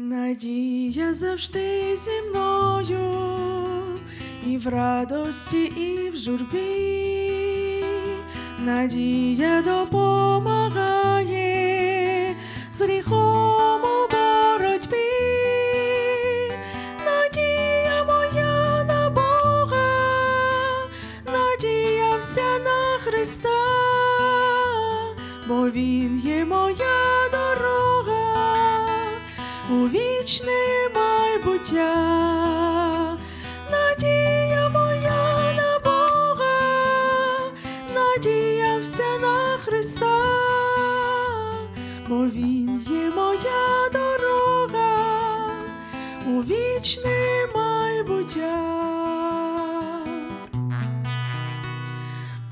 Надія завжди зі мною, і в радості, і в журбі. Надія допомагає з гріхом у боротьбі. Надія моя на Бога, надія вся на Христа, бо Він є моя дорога вічне майбуття. Надія моя на Бога, надія вся на Христа, бо Він є моя дорога у вічне майбуття.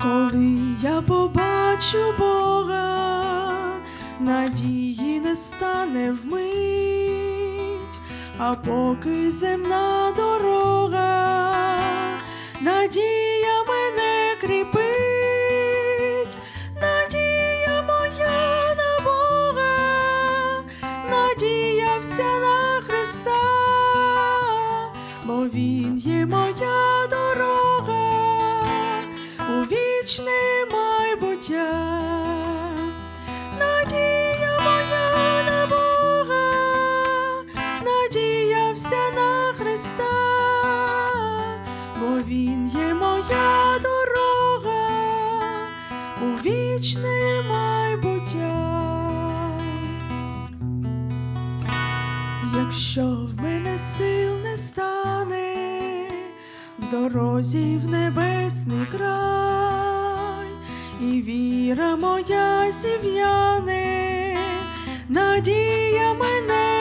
Коли я побачу Бога, надії не стане вмить, а поки земна дорога, надія мене кріпить, надія моя на Бога, надія вся на Христа, бо Він є моя дорога у вічне Він є моя дорога у вічне майбуття. Якщо в мене сил не стане в дорозі в небесний край, і віра моя зів'яне, надія мене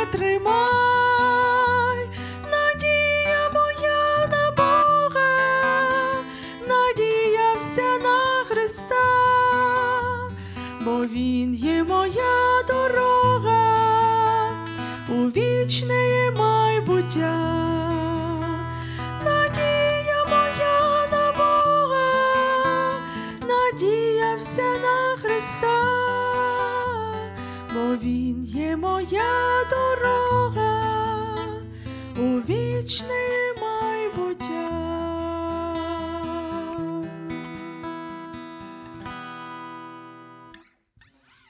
він є моя дорога, у вічне майбуття, надія моя на Бога, надія вся на Христа, бо Він є моя дорога.